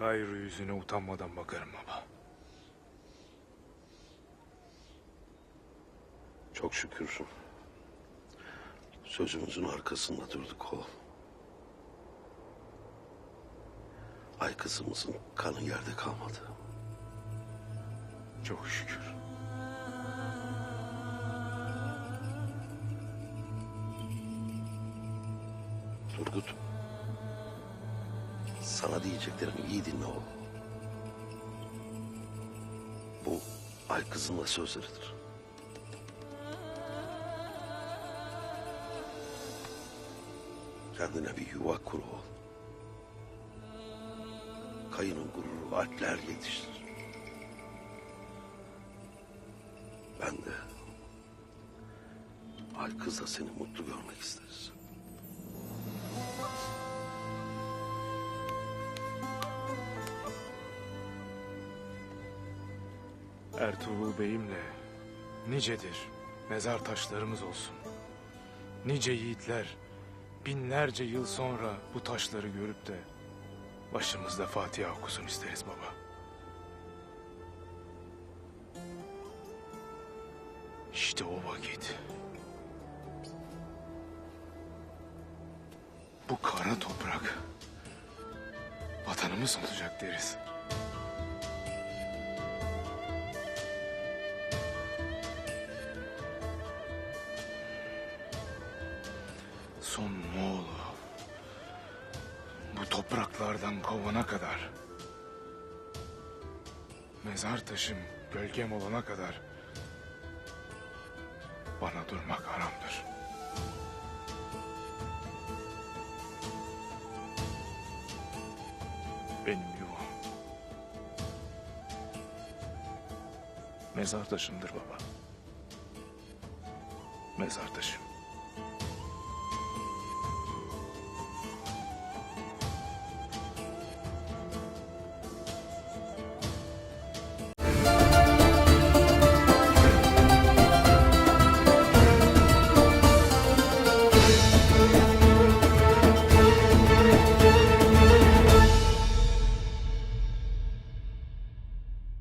Gayrı yüzüne utanmadan bakarım baba. Çok şükür. Sözümüzün arkasında durduk oğlum. Ay kızımızın kanı yerde kalmadı. Çok şükür. Turgut. Sana diyeceklerimi iyi dinle oğlum. Bu ay kızınla sözleridir. Kendine bir yuva kur oğlum. Kayının gururu alplerle yetiştir. Ben de ay kızla seni mutlu görmek isteriz. Ertuğrul Bey'imle nicedir mezar taşlarımız olsun. Nice yiğitler binlerce yıl sonra bu taşları görüp de başımızda Fatiha okusun isteriz baba. İşte o vakit. Bu kara toprak vatanımız olacak deriz. Son Moğol'u bu topraklardan kovana kadar mezar taşım gölgem olana kadar bana durmak haramdır. Benim yuvam mezar taşımdır baba. Mezar taşım.